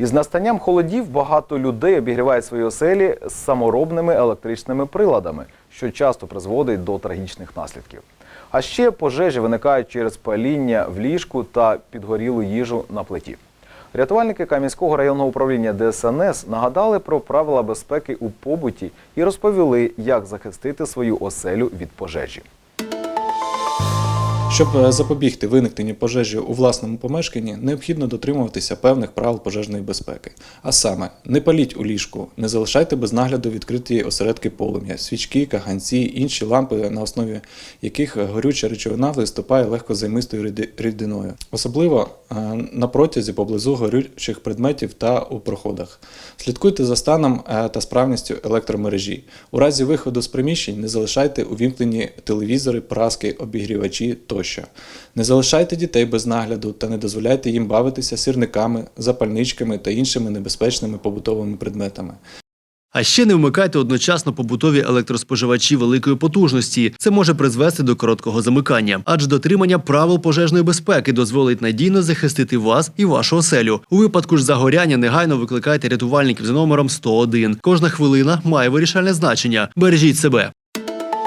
Із настанням холодів багато людей обігрівають свої оселі з саморобними електричними приладами, що часто призводить до трагічних наслідків. А ще пожежі виникають через паління в ліжку та підгорілу їжу на плиті. Рятувальники Кам'янського районного управління ДСНС нагадали про правила безпеки у побуті і розповіли, як захистити свою оселю від пожежі. Щоб е, запобігти виникненню пожежі у власному помешканні, необхідно дотримуватися певних правил пожежної безпеки. А саме, не паліть у ліжку, не залишайте без нагляду відкриті осередки полум'я, свічки, каганці, інші лампи, на основі яких горюча речовина виступає легкозаймистою ріди- рідиною, особливо е, на протязі поблизу горючих предметів та у проходах. Слідкуйте за станом е, та справністю електромережі. У разі виходу з приміщень не залишайте увімкнені телевізори, праски, обігрівачі тощо. Не залишайте дітей без нагляду та не дозволяйте їм бавитися сірниками, запальничками та іншими небезпечними побутовими предметами. А ще не вмикайте одночасно побутові електроспоживачі великої потужності. Це може призвести до короткого замикання, адже дотримання правил пожежної безпеки дозволить надійно захистити вас і вашу оселю. У випадку ж загоряння негайно викликайте рятувальників за номером 101. Кожна хвилина має вирішальне значення. Бережіть себе.